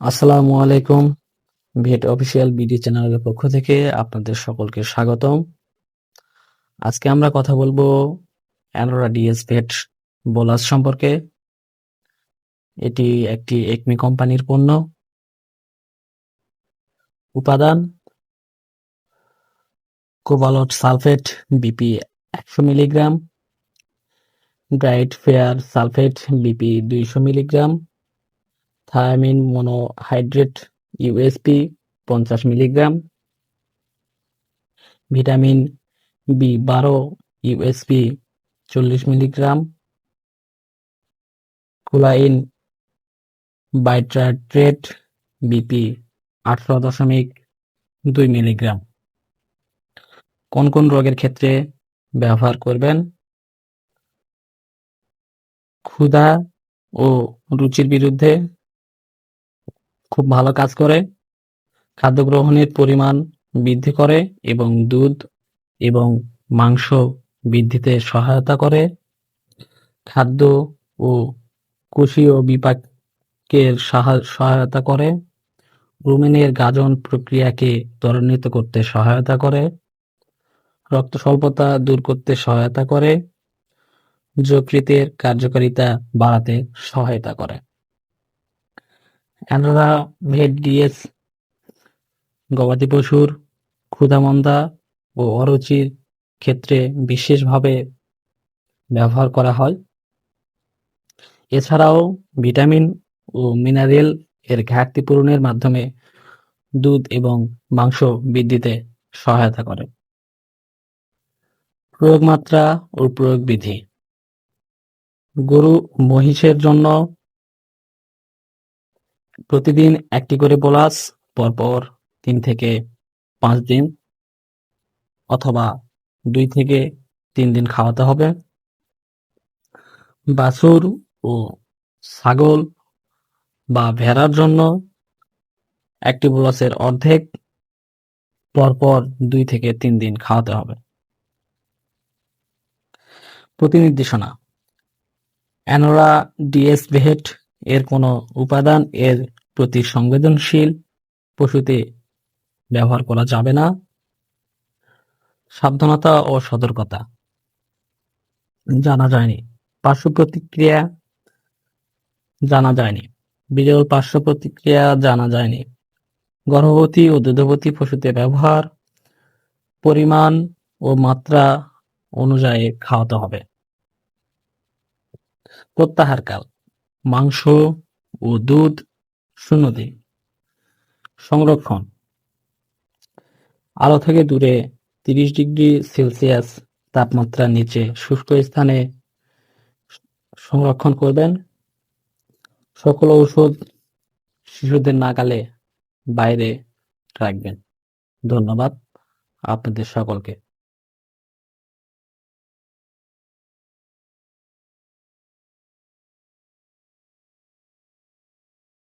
আসসালামু আলাইকুম ভেট official BD চ্যানেলের পক্ষ থেকে আপনাদের সকলকে স্বাগতম। আজকে আমরা কথা বলব অ্যানোরা ডিএস ভেট বোলাস সম্পর্কে। এটি একটি একমি কোম্পানির পণ্য। উপাদান কোবালট সালফেট, বিপি একশো মিলিগ্রাম। ব্রাইট ফেয়ার সালফেট, বিপি দুইশো মিলিগ্রাম। থায়ামিন মনোহাইড্রেট ইউএসপি পঞ্চাশ মিলিগ্রাম ভিটামিন বি বারো ইউএসপি চল্লিশ মিলিগ্রাম কুলাইন বাইট্রাট্রেট বিপি আঠারো দশমিক দুই মিলিগ্রাম কোন কোন রোগের ক্ষেত্রে ব্যবহার করবেন? ক্ষুধা ও রুচির বিরুদ্ধে খুব ভালো কাজ করে, খাদ্য গ্রহণের পরিমাণ বৃদ্ধি করে এবং দুধ এবং মাংস বৃদ্ধিতে সহায়তা করে। খাদ্য ও কোষীয় বিপাকের সাহা- সহায়তা করে। রুমেনের গাজন প্রক্রিয়াকে ত্বরান্বিত করতে সহায়তা করে। রক্ত স্বল্পতা দূর করতে সহায়তা করে। যকৃতের কার্যকারিতা বাড়াতে সহায়তা করে। অ্যানোরা ভেট ডিএস, গবাদি পশুর ক্ষুধামন্দা ও অরুচির ক্ষেত্রে বিশেষভাবে ব্যবহার করা হয়। এছাড়াও ভিটামিন ও মিনারেল এর ঘাটতি পূরণের মাধ্যমে দুধ এবং মাংস বৃদ্ধিতে সহায়তা করে। প্রয়োগ মাত্রা ও প্রয়োগ বিধি গরু, মহিষের জন্য প্রতিদিন একটি করে বোলাস, পরপর তিন থেকে পাঁচ দিন অথবা দুই থেকে তিন দিন খাওয়াতে হবে। বাছুর ও ছাগল বা ভেড়ার জন্য একটি বোলাসের অর্ধেক, পরপর দুই থেকে তিন দিন খাওয়াতে হবে। প্রতিনির্দেশনা। অ্যানোরা ডিএস ভেট এর কোনো উপাদান এর প্রতি সংবেদনশীল পশুতে ব্যবহার করা যাবে না। সাবধানতা ও সতর্কতা। জানা যায়নি। পার্শ্ব প্রতিক্রিয়া জানা যায়নি। বিরল পার্শ্ব প্রতিক্রিয়া জানা যায়নি। গর্ভবতী ও দুধবতী পশুতে ব্যবহার, পরিমাণ ও মাত্রা অনুযায়ী খাওয়াতে হবে। প্রত্যাহারকাল। মাংস ও দুধ শূন্য দিন সংরক্ষণ। আলো থেকে দূরে তিরিশ ডিগ্রি সেলসিয়াস তাপমাত্রার নিচে শুষ্ক স্থানে সংরক্ষণ করবেন। সকল ঔষধ শিশুদের নাগালে বাইরে রাখবেন। ধন্যবাদ আপনাদের সকলকে।